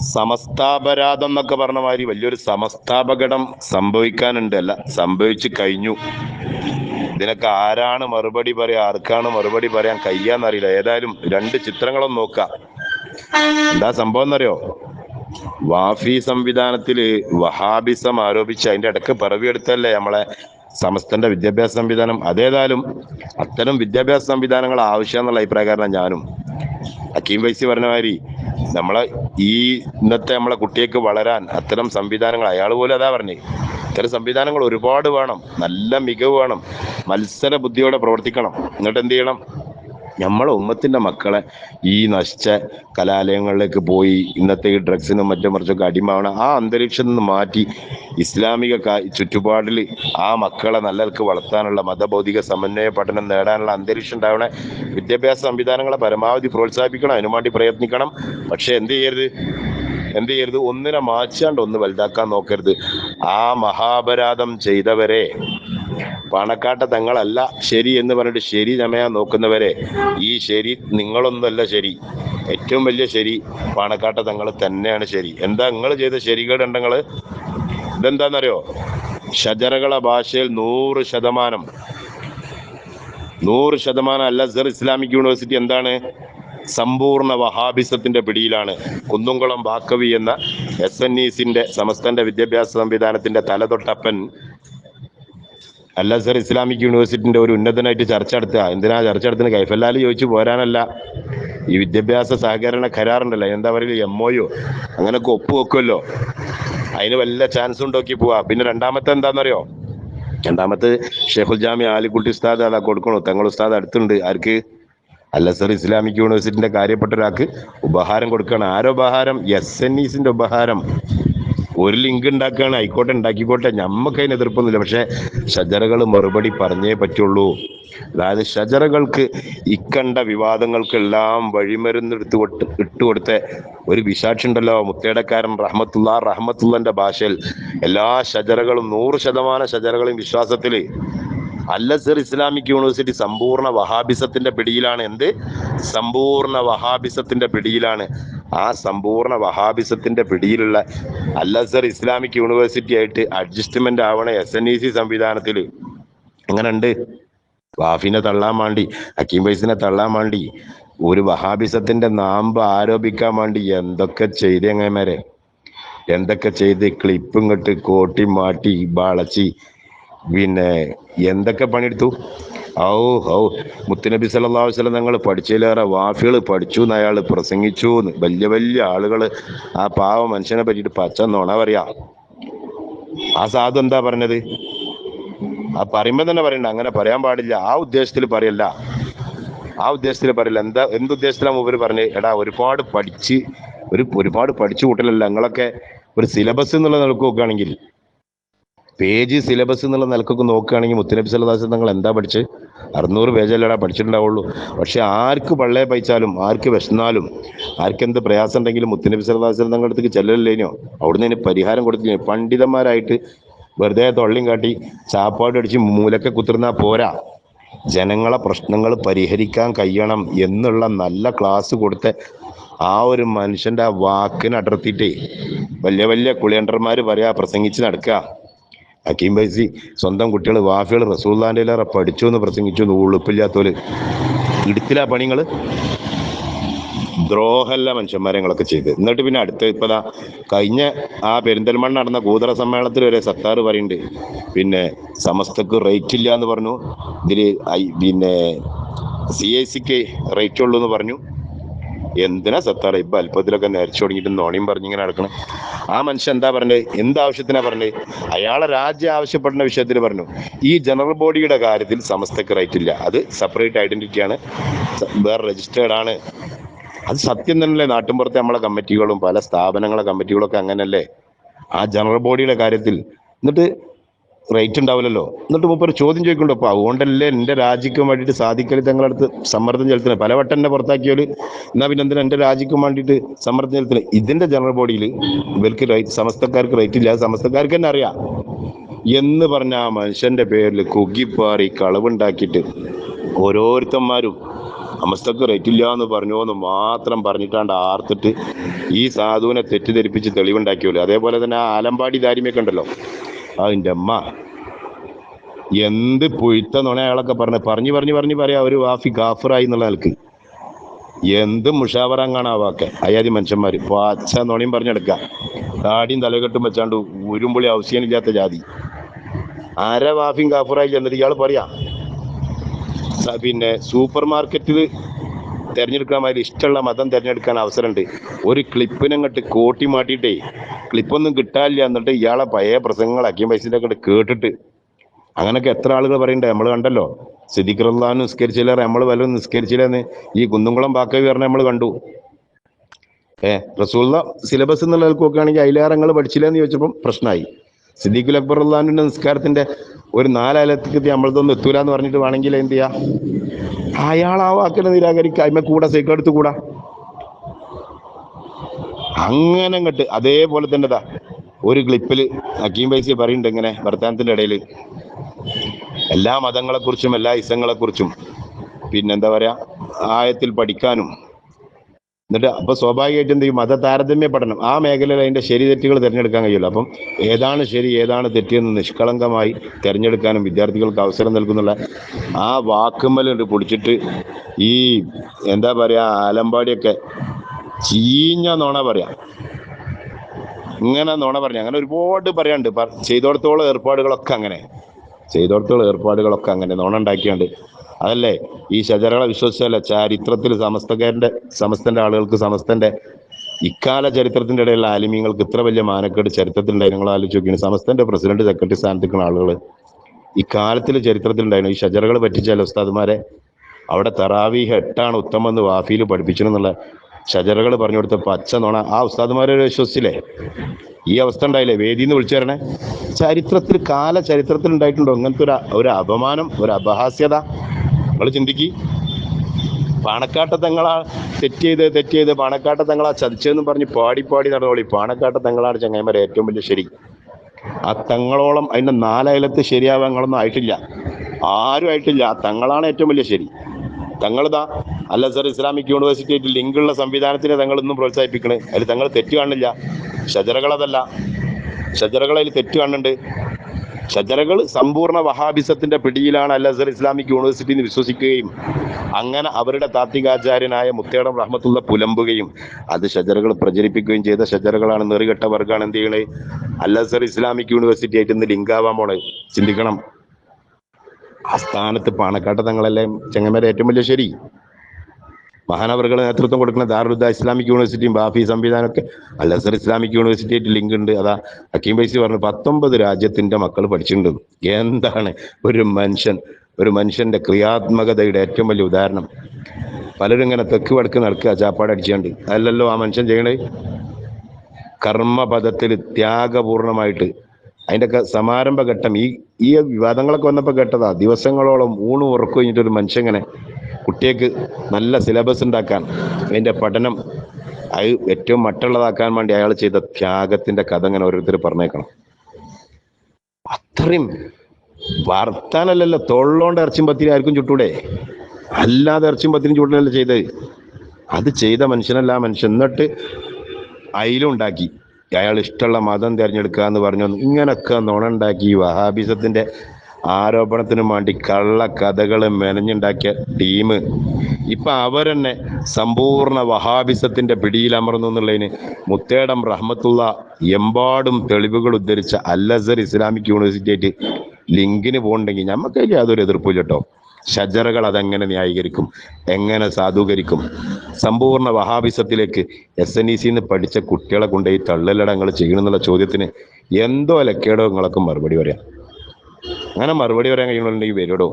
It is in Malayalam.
സമസ്താപരാധം എന്നൊക്കെ പറഞ്ഞ മാതിരി വലിയൊരു സമസ്താപകടം സംഭവിക്കാനുണ്ട്. അല്ല സംഭവിച്ചു കഴിഞ്ഞു. ഇതിനൊക്കെ ആരാണ് മറുപടി പറയാ ആർക്കാണ് മറുപടി പറയാൻ കഴിയാന്നറിയില്ല. ഏതായാലും രണ്ട് ചിത്രങ്ങളും നോക്കാം. എന്താ സംഭവം എന്നറിയോ വാഫി സംവിധാനത്തിൽ വഹാബിസം ആരോപിച്ച് അതിന്റെ ഇടയ്ക്ക് പിറവിയെടുത്തല്ലേ നമ്മളെ സമസ്തന്റെ വിദ്യാഭ്യാസ സംവിധാനം അതേതായാലും അത്തരം വിദ്യാഭ്യാസ സംവിധാനങ്ങൾ ആവശ്യം എന്നുള്ള അഭിപ്രായക്കാരനാണ് ഞാനും അക്കീം വൈസി പറഞ്ഞ മാതിരി നമ്മളെ ഈ ഇന്നത്തെ നമ്മളെ കുട്ടിയേക്ക് വളരാൻ അത്തരം സംവിധാനങ്ങൾ അയാൾ പോലും അതാ പറഞ്ഞേ. ഇത്തരം സംവിധാനങ്ങൾ ഒരുപാട് വേണം. നല്ല മികവ് വേണം. മത്സര ബുദ്ധിയോടെ പ്രവർത്തിക്കണം. എന്നിട്ട് എന്ത് ചെയ്യണം? നമ്മളെ ഉമ്മത്തിന്റെ മക്കളെ ഈ നശിച്ച കലാലയങ്ങളിലേക്ക് പോയി ഇന്നത്തെ ഈ ഡ്രഗ്സിനും മറ്റും മറിച്ചൊക്കെ അടിമാവണം ആ അന്തരീക്ഷം നിന്ന് മാറ്റി ഇസ്ലാമിക ചുറ്റുപാടിൽ ആ മക്കളെ നല്ലവർക്ക് വളർത്താനുള്ള മതബൗദ്ധിക സമന്വയ പഠനം നേടാനുള്ള അന്തരീക്ഷം ഉണ്ടാവണ വിദ്യാഭ്യാസ സംവിധാനങ്ങളെ പരമാവധി പ്രോത്സാഹിപ്പിക്കണം. അതിനു വേണ്ടി പ്രയത്നിക്കണം. പക്ഷേ എന്ത് ചെയ്യരുത്? എന്ത് ചെയ്യരുത്? ഒന്നിനെ മാറ്റാണ്ട് ഒന്ന് വലുതാക്കാൻ നോക്കരുത്. ആ മഹാപരാധം ചെയ്തവരെ പണക്കാട്ട തങ്ങളല്ല ശരി എന്ന് പറഞ്ഞിട്ട് ശരി ചമയാൻ നോക്കുന്നവരെ ഈ ശരി നിങ്ങളൊന്നുമല്ല ശരി. ഏറ്റവും വലിയ ശരി പാണക്കാട്ട തങ്ങൾ തന്നെയാണ് ശരി. എന്താ നിങ്ങൾ ചെയ്ത ശരികേടുണ്ടെങ്കിൽ ഇതെന്താണെന്നറിയോ ഷജറകളെ ഭാഷയിൽ നൂറ് ശതമാനം നൂറ് ശതമാനം അല്ല അസർ ഇസ്ലാമിക് യൂണിവേഴ്സിറ്റി എന്താണ്? സമ്പൂർണ വഹാബിസത്തിന്റെ പിടിയിലാണ്. കുന്നുംകുളം ബാക്കവി എന്ന എസ് എൻ ഇസിന്റെ സമസ്തന്റെ വിദ്യാഭ്യാസ സംവിധാനത്തിന്റെ തലതൊട്ടപ്പൻ അൽ അസർ ഇസ്ലാമിക് യൂണിവേഴ്സിറ്റിന്റെ ഒരു ഉന്നതനായിട്ട് ചർച്ച നടത്തുക. എന്തിനാ ചർച്ച നടത്തുന്നത്? കൈഫല്ലാൽ ചോദിച്ചു പോരാനല്ല. ഈ വിദ്യാഭ്യാസ സഹകരണ കരാറുണ്ടല്ലോ. എന്താ പറയുക എം ഒയോ അങ്ങനൊക്കെ ഒപ്പുവെക്കുമല്ലോ അതിന് വല്ല ചാൻസ് ഉണ്ടോക്കി പോവാ. പിന്നെ രണ്ടാമത്തെ എന്താണെന്നറിയോ രണ്ടാമത്തെ ഷെയ്ഖുൽ ജാമി ആലിക്കുട്ടി ഉസ്താദ് അതാ കൊടുക്കണോ. തങ്ങൾ ഉസ്താദ് അടുത്തുണ്ട്. ആർക്ക്? അല്ലസർ ഇസ്ലാമിക് യൂണിവേഴ്സിറ്റിന്റെ കാര്യപ്പെട്ട ഒരാൾക്ക് ഉപഹാരം കൊടുക്കണം ആരോ ഉപഹാരം എസ് എൻ ഇസിന്റെ ഉപഹാരം. ഒരു ലിങ്ക് ഉണ്ടാക്കുകയാണ് ആയിക്കോട്ടെ ഉണ്ടാക്കിക്കോട്ടെ. ഞമ്മക്ക് അതിന് എതിർപ്പൊന്നുമില്ല. പക്ഷെ ഷജറകൾ മറുപടി പറഞ്ഞേ പറ്റുള്ളൂ. അതായത് ഷജറകൾക്ക് ഇക്കണ്ട വിവാദങ്ങൾക്കെല്ലാം വഴിമരുന്ന് എടുത്തു ഇട്ടുകൊടുത്ത ഒരു വിശാക്ഷി ഉണ്ടല്ലോ മുത്തേടക്കാരൻ റഹ്മത്തുള്ള റഹ്മത്തുള്ളന്റെ ഭാഷയിൽ എല്ലാ ഷജറകളും നൂറ് ശതമാനം ഷജറകളും വിശ്വാസത്തിൽ അല്ലസർ ഇസ്ലാമിക് യൂണിവേഴ്സിറ്റി സമ്പൂർണ വഹാബിസത്തിന്റെ പിടിയിലാണ്. എന്ത്? സമ്പൂർണ വഹാബിസത്തിന്റെ പിടിയിലാണ്. ആ സമ്പൂർണ വഹാബിസത്തിന്റെ പിടിയിലുള്ള അല്ലസർ ഇസ്ലാമിക് യൂണിവേഴ്സിറ്റി ആയിട്ട് അഡ്ജസ്റ്റ്മെന്റ് ആവണ എസ് എൻ ഇ സി സംവിധാനത്തിൽ എങ്ങനെയുണ്ട്? വാഫിനെ തള്ളാൻ വേണ്ടി ഹക്കീം ഫൈസിനെ തള്ളാൻ വേണ്ടി ഒരു വഹാബിസത്തിന്റെ നാമ്പ് ആരോപിക്കാൻ വേണ്ടി എന്തൊക്കെ ചെയ്ത് എങ്ങനെ എന്തൊക്കെ ചെയ്ത് ക്ലിപ്പ് ഇങ്ങോട്ട് കോട്ടി മാറ്റി വളച്ചി പിന്നെ എന്തൊക്കെ പണിയെടുത്തു? ഔ ഔ. മുത്തുനബി സല്ലല്ലാഹു വസ്ലം ഞങ്ങൾ പഠിച്ചതിലേറെ വാഫികൾ പഠിച്ചു എന്ന് അയാൾ പ്രസംഗിച്ചു എന്ന്. വലിയ വലിയ ആളുകൾ ആ പാവ മനുഷ്യനെ പറ്റിയിട്ട് പച്ച നോണ പറയാ. ആ സാധു എന്താ പറഞ്ഞത്? ആ പറയുമ്പോ തന്നെ പറയണ്ട. അങ്ങനെ പറയാൻ പാടില്ല. ആ ഉദ്ദേശത്തിൽ പറയല്ല. ആ ഉദ്ദേശത്തിൽ പറയില്ല. എന്താ എന്ത് ഉദ്ദേശത്തിലാണ് മൂപ്പര് പറഞ്ഞത് എടാ ഒരുപാട് പഠിച്ച് ഒരു ഒരുപാട് പഠിച്ചു കൂട്ടലല്ല. ഞങ്ങളൊക്കെ ഒരു സിലബസ് എന്നുള്ള നിലയ്ക്ക് നോക്കുകയാണെങ്കിൽ പേജ് സിലബസ് എന്നുള്ള നിലക്കൊക്കെ നോക്കുകയാണെങ്കിൽ മുത്തനബി സല്ലാസ് തങ്ങൾ എന്താ പഠിച്ച്? അറുന്നൂറ് പേജല്ലടാ പഠിച്ചിട്ടുണ്ടാവുള്ളൂ. പക്ഷെ ആർക്ക് പള്ളയെ പയിച്ചാലും ആർക്ക് വിശന്നാലും ആർക്ക് എന്ത് പ്രയാസം ഉണ്ടെങ്കിലും മുത്തനബി സല്ലാസ് തങ്ങളുടെ അടുത്തേക്ക് ചെല്ലല്ലേനോ അവിടുന്ന് അതിന് പരിഹാരം കൊടുത്തില്ലേ പണ്ഡിതന്മാരായിട്ട് വെറുതെ തൊള്ളിയും കാട്ടി ചാപ്പാട് അടിച്ച് മൂലക്കെ കുത്തിരുന്നാ പോരാ. ജനങ്ങളെ പ്രശ്നങ്ങൾ പരിഹരിക്കാൻ കഴിയണം എന്നുള്ള നല്ല ക്ലാസ് കൊടുത്ത ആ ഒരു മനുഷ്യന്റെ ആ വാക്കിന് അടർത്തിയിട്ടേ വലിയ വലിയ കുളിയണ്ടർമാർ പറയാ പ്രസംഗിച്ച് നടക്കുക. ഹക്കീം ബൈസി സ്വന്തം കുട്ടികൾ വാഫികൾ റസൂല്ലാന്റെ പഠിച്ചു എന്ന് പ്രസംഗിച്ചു എന്ന് ഉളുപ്പില്ലാത്തോൽ ഇടുത്തില്ല പണികൾ ദ്രോഹല്ല മനുഷ്യന്മാരെങ്ങളൊക്കെ ചെയ്ത് എന്നിട്ട് പിന്നെ അടുത്ത ഇപ്പതാ കഴിഞ്ഞ ആ പെരിന്തൽമണ് നടന്ന കൂതറ സമ്മേളനത്തിൽ വരെ സത്താർ പറയുന്നുണ്ട്. പിന്നെ സമസ്തക്ക് റേറ്റ് ഇല്ല എന്ന് പറഞ്ഞു ഇതിൽ പിന്നെ സി ഐ സിക്ക് റേറ്റ് ഉള്ളൂ എന്ന് പറഞ്ഞു. എന്തിനാ സത്താറ ഇപ്പൊ അല്പത്തിലൊക്കെ നേരച്ചു തുടങ്ങിയിട്ട് നോണിയും പറഞ്ഞിങ്ങനെ നടക്കണം. ആ മനുഷ്യൻ എന്താ പറഞ്ഞത് എന്താവശ്യത്തിനാ പറഞ്ഞത് അയാളെ രാജ്യം ആവശ്യപ്പെടുന്ന വിഷയത്തിൽ പറഞ്ഞു. ഈ ജനറൽ ബോഡിയുടെ കാര്യത്തിൽ സമസ്തക്ക് റൈറ്റ് ഇല്ല. അത് സെപ്പറേറ്റ് ഐഡന്റിറ്റി ആണ്. വേറെ രജിസ്റ്റേർഡ് ആണ്. അത് സത്യം തന്നെയല്ലേ? നാട്ടിൻപുറത്തെ നമ്മളെ കമ്മിറ്റികളും പല സ്ഥാപനങ്ങളെ കമ്മിറ്റികളൊക്കെ അങ്ങനല്ലേ? ആ ജനറൽ ബോഡിയുടെ കാര്യത്തിൽ. എന്നിട്ട് റേറ്റ് ഉണ്ടാവില്ലല്ലോ. എന്നിട്ട് മുപ്പർ ചോദ്യം ചോദിക്കുന്നുണ്ട് അപ്പോൾ അതുകൊണ്ടല്ലേ എന്റെ രാജ്യക്കും വേണ്ടിയിട്ട് സാധിക്കൽ തങ്ങളടുത്ത് സമ്മർദ്ദം ചെലുത്തുന്നത്? പല വട്ടം എന്നെ പുറത്താക്കിയാൽ എന്നാൽ പിന്നെ എന്തിനാ എന്റെ രാജ്യക്കും വേണ്ടിയിട്ട് സമ്മർദ്ദം ചെലുത്തുന്നത്? ഇതിന്റെ ജനറൽ ബോഡിയിൽ ഇവർക്ക് റേറ്റ് സമസ്തക്കാർക്ക് റേറ്റ് ഇല്ല. സമസ്തക്കാർക്ക് തന്നെ അറിയാം. എന്ന് പറഞ്ഞ ആ മനുഷ്യന്റെ പേരിൽ കുകിപ്പാറി കളവുണ്ടാക്കിയിട്ട് ഓരോരുത്തന്മാരും അമസ്തക്ക് റേറ്റ് ഇല്ല എന്ന് പറഞ്ഞു എന്ന് മാത്രം പറഞ്ഞിട്ടാണ്ട് ആർത്തിട്ട് ഈ സാധുവിനെ തെറ്റിദ്ധരിപ്പിച്ച് തെളിവുണ്ടാക്കിയല്ലോ അതേപോലെ തന്നെ ആ ആലമ്പാടി ദാരിമയൊക്കെ ഉണ്ടല്ലോ. അതിന്റെ അമ്മ. എന്ത് പുഴുത്ത നുണ അയാളൊക്കെ പറഞ്ഞു. പറഞ്ഞു പറഞ്ഞു പറഞ്ഞു പറയാ. ഒരു വാഫി ഗാഫറായി എന്നുള്ള നിലയ്ക്ക്. എന്ത് മുഷാവറങ്ങാണ് ആ വാക്ക്. അയാതി മനുഷ്യന്മാര്. പച്ച നുണയും പറഞ്ഞെടുക്കാം. താടിയും തലകെട്ടും വെച്ചാണ്ട് ഉരുമ്പുളി അവസ്യനില്ലാത്ത ജാതി. അര വാഫിയും ഗാഫറായി എന്നിട്ട് ഇയാൾ പറയാ. പിന്നെ സൂപ്പർ മാർക്കറ്റിൽ തിരഞ്ഞെടുക്കാൻ മാതിരി ഇഷ്ടമുള്ള മതം തിരഞ്ഞെടുക്കാൻ അവസരമുണ്ട്. ഒരു ക്ലിപ്പിനെ അങ്ങോട്ട് കോട്ടി മാട്ടിയിട്ടേ ക്ലിപ്പൊന്നും കിട്ടാനില്ല എന്നിട്ട് ഇയാളെ പഴയ പ്രസംഗങ്ങൾ അക്കിയും പൈസന്റെ അങ്ങോട്ട് കേട്ടിട്ട്. അങ്ങനെയൊക്കെ എത്ര ആളുകൾ പറയണ്ടേ നമ്മൾ കണ്ടല്ലോ. സിദ്ദിഖുല്ലാൻ നിസ്കരിച്ചില്ല നമ്മൾ വല്ലതും നിസ്കരിച്ചില്ലെന്ന് ഈ കുന്നുംകുളം ബാക്കവി പറഞ്ഞ നമ്മൾ കണ്ടു. ഏ റസൂള്ള സിലബസ് എന്നുള്ള നോക്കുകയാണെങ്കിൽ പഠിച്ചില്ല എന്ന് ചോദിച്ചപ്പം പ്രശ്നമായി സിദ്ദീഖുൽ അക്ബർ ഉള്ളാന്റെ നിസ്കാരത്തിന്റെ ഒരു നാലാലത്തേക്ക് നമ്മളതൊന്നും എത്തൂല എന്ന് പറഞ്ഞിട്ട് വേണമെങ്കിൽ എന്ത് ചെയ്യാ? അയാൾ ആ വാക്കിനെ നിരാകരിക്കുക അതിമ കൂടെ സൈക്കിൾ എടുത്ത് കൂടാ. അങ്ങനെ അങ്ങട്ട് അതേപോലെ തന്നെ ദാ ഒരു ക്ലിപ്പിൽ ഹക്കീം പൈസ പറയുന്നുണ്ട് ഇങ്ങനെ വർത്താനത്തിന്റെ ഇടയിൽ എല്ലാ മതങ്ങളെക്കുറിച്ചും എല്ലാ ഇസങ്ങളെക്കുറിച്ചും പിന്നെന്താ പറയുക ആയത്തിൽ പഠിക്കാനും എന്നിട്ട് അപ്പൊ സ്വാഭാവികമായിട്ടും എന്ത് ചെയ്യും? പഠനം. ആ മേഖലയിൽ അതിന്റെ ശരി തെറ്റുകൾ തിരഞ്ഞെടുക്കാൻ കഴിയുമല്ലോ അപ്പം ഏതാണ് ശരി ഏതാണ് തെറ്റെന്ന് നിഷ്കളങ്കമായി തിരഞ്ഞെടുക്കാനും വിദ്യാർത്ഥികൾക്ക് അവസരം നൽകുന്നുള്ള ആ വാക്കുമ്മലുണ്ട് പൊടിച്ചിട്ട് ഈ എന്താ പറയാ ആലമ്പാടിയൊക്കെ ചീഞ്ഞ നോണ പറയാ. ഇങ്ങനെ നോണ പറഞ്ഞ. അങ്ങനെ ഒരുപാട് പറയാണ്ട് ചെയ്തോടത്തോളം ഏർപ്പാടുകളൊക്കെ അങ്ങനെ. ചെയ്തോടത്തോളം ഏർപ്പാടുകളൊക്കെ അങ്ങനെ നോണ ഉണ്ടാക്കിയാണ്ട് അതല്ലേ? ഈ ഷജറകളെ വിശ്വസിച്ചല്ല ചരിത്രത്തിൽ സമസ്തക്കാരന്റെ സമസ്തന്റെ ആളുകൾക്ക് സമസ്തന്റെ ഇക്കാല ചരിത്രത്തിന്റെ ഇടയിലുള്ള ആലിമ്യങ്ങൾക്ക് ഇത്ര വലിയ മാനക്കേട് ചരിത്രത്തിലുണ്ടായി? നിങ്ങൾ ആലോചിച്ച് നോക്കിയാണ് സമസ്തന്റെ പ്രസിഡന്റ് സെക്രട്ടറി സ്ഥാനത്തേക്കുന്ന ആളുകൾ ഇക്കാലത്തിൽ ചരിത്രത്തിൽ ഉണ്ടായിരുന്നു ഈ ഷജറകൾ പറ്റിച്ചാൽ ഉസ്താദ്മാരെ? അവിടെ തറാവീഹ് എട്ടാണ് ഉത്തമം എന്ന് വാഫിയിൽ പഠിപ്പിച്ചെന്നുള്ള ഷജറകൾ പറഞ്ഞു കൊടുത്ത പച്ച നോണ. ആ ഉസ്താദ്മാരെ വിശ്വസിച്ചില്ലേ? ഈ അവസ്ഥ ഉണ്ടായില്ലേ? വേദിന്ന് വിളിച്ചു തരണേ ചരിത്രത്തിൽ കാല ചരിത്രത്തിൽ ഉണ്ടായിട്ടുണ്ടോ അങ്ങനത്തെ ഒരു ഒരു അപമാനം ഒരു അപഹാസ്യത? നിങ്ങൾ ചിന്തിക്കി. പാണക്കാട്ട തങ്ങളാ തെറ്റ് ചെയ്ത് തെറ്റ് ചെയ്ത് പാണക്കാട്ട തങ്ങളാ ചതിച്ചതെന്ന് പറഞ്ഞ് പാടി പാടി നടന്നോളി. പാണക്കാട്ട തങ്ങളാണ് ചങ്ങായിമാരെ ഏറ്റവും വലിയ ശരി. ആ തങ്ങളോളം അതിന്റെ നാലയലത്ത് ശരിയാവാൻ നിങ്ങളൊന്നും ആയിട്ടില്ല. ആരും ആയിട്ടില്ല. ആ തങ്ങളാണ് ഏറ്റവും വലിയ ശരി. തങ്ങളിതാ അല്ല സർ ഇസ്ലാമിക് യൂണിവേഴ്സിറ്റി ലിങ്കുള്ള സംവിധാനത്തിനെ തങ്ങൾ ഇന്നും പ്രോത്സാഹിപ്പിക്കണേ. അതിൽ തങ്ങൾ തെറ്റ് കാണില്ല. ഷജറകളതല്ല. ഷജറകൾ അതിൽ തെറ്റ് കാണുന്നുണ്ട് ഷജറകൾ സമ്പൂർണ വഹാബിസത്തിന്റെ പിടിയിലാണ് അൽ അസർ ഇസ്ലാമിക് യൂണിവേഴ്സിറ്റി എന്ന് വിശ്വസിക്കുകയും അങ്ങനെ അവരുടെ താത്വികാചാര്യനായ മുത്തേടം റഹ്മത്തുള്ള പുലമ്പുകയും അത് ഷജറകൾ പ്രചരിപ്പിക്കുകയും ചെയ്ത ഷജറകളാണ് നെറികെട്ട വർഗാണ് എന്ത് ചെയ്യണേ? അൽ അസർ ഇസ്ലാമിക് യൂണിവേഴ്സിറ്റി ആയിട്ട് ഇന്ന് ലിങ്കാവാൻ പോണേ ചിന്തിക്കണം. ആ സ്ഥാനത്ത് പാണക്കാട്ട് തങ്ങളല്ലേ ചെങ്ങന്മാരെ ഏറ്റവും വലിയ ശരി. മഹാനവറുകൾ നേതൃത്വം കൊടുക്കുന്ന ദാറുദ്ദ ഇസ്ലാമിക് യൂണിവേഴ്സിറ്റിയും ബാഫി സംവിധാനമൊക്കെ Al Azhar Islamic university link ഉണ്ട്. അതാ ഹക്കീം ബൈസി പറഞ്ഞു പത്തൊമ്പത് രാജ്യത്തിന്റെ മക്കൾ പഠിച്ചിട്ടുണ്ട് എന്താണ് ഒരു മനുഷ്യൻ? ഒരു മനുഷ്യന്റെ ക്രിയാത്മകതയുടെ ഏറ്റവും വലിയ ഉദാഹരണം. പലരും ഇങ്ങനെ തെക്ക് വടക്ക് നടക്കുക ചാപ്പാട് അടിച്ചുകൊണ്ട്. അല്ലല്ലോ ആ മനുഷ്യൻ ചെയ്യണേ? കർമ്മപദത്തിൽ ത്യാഗപൂർണമായിട്ട്. അതിന്റെ ഒക്കെ സമാരംഭ ഘട്ടം ഈ ഈ വിവാദങ്ങളൊക്കെ വന്നപ്പോൾ കേട്ടതാ ദിവസങ്ങളോളം ഊണ് ഉറക്കു കഴിഞ്ഞിട്ട് ഒരു മനുഷ്യൻ ഇങ്ങനെ കുട്ടികൾക്ക് നല്ല സിലബസ് ഉണ്ടാക്കാൻ അതിന്റെ പഠനം അത് ഏറ്റവും മറ്റുള്ളതാക്കാൻ വേണ്ടി അയാൾ ചെയ്ത ത്യാഗത്തിന്റെ കഥ ഇങ്ങനെ ഓരോരുത്തർ പറഞ്ഞേക്കണം. അത്രയും വർത്താനല്ലല്ലോ തൊള്ളോണ്ട് ഇറച്ചും പത്തിരി ആർക്കും ചുട്ടൂടെ? അല്ലാതെ ഇറച്ചും പത്തിനും ചൂടലല്ല ചെയ്തത്? അത് ചെയ്ത മനുഷ്യനല്ല ആ മനുഷ്യൻ എന്നിട്ട് അയിലുണ്ടാക്കി അയാൾ ഇഷ്ടമുള്ള മതം തിരഞ്ഞെടുക്കുക എന്ന് പറഞ്ഞു ഇങ്ങനൊക്കെ നുണുണ്ടാക്കി ഉണ്ടാക്കി വഹാബിസത്തിന്റെ ആരോപണത്തിന് വേണ്ടി കള്ള കഥകൾ മെനഞ്ഞുണ്ടാക്കിയ ടീം. ഇപ്പൊ അവരെന്നെ സമ്പൂർണ വഹാബിസത്തിന്റെ പിടിയിലമർന്നു എന്നുള്ളതിന് മുത്തേടം റഹ്മത്തുള്ള എമ്പാടും തെളിവുകൾ ഉദ്ധരിച്ച അൽ അസർ ഇസ്ലാമിക് യൂണിവേഴ്സിറ്റി ആയിട്ട് ലിങ്കിന് പോകണ്ടെങ്കിൽ നമുക്ക് യാതൊരു എതിർപ്പില്ല കേട്ടോ ഷജറകൾ അതെങ്ങനെ ന്യായീകരിക്കും? എങ്ങനെ സാധൂകരിക്കും? സമ്പൂർണ വഹാബിസത്തിലേക്ക് എസ് എൻ ഇ സിന്ന് പഠിച്ച കുട്ടികളെ കൊണ്ട് ഈ തള്ളലടങ്ങൾ ചെയ്യണമെന്നുള്ള ചോദ്യത്തിന് എന്തോ ലക്കേടോ നിങ്ങളൊക്കെ മറുപടി പറയാം. അങ്ങനെ മറുപടി പറയാൻ കഴിയണമെന്നുണ്ടെങ്കിൽ വരുടോ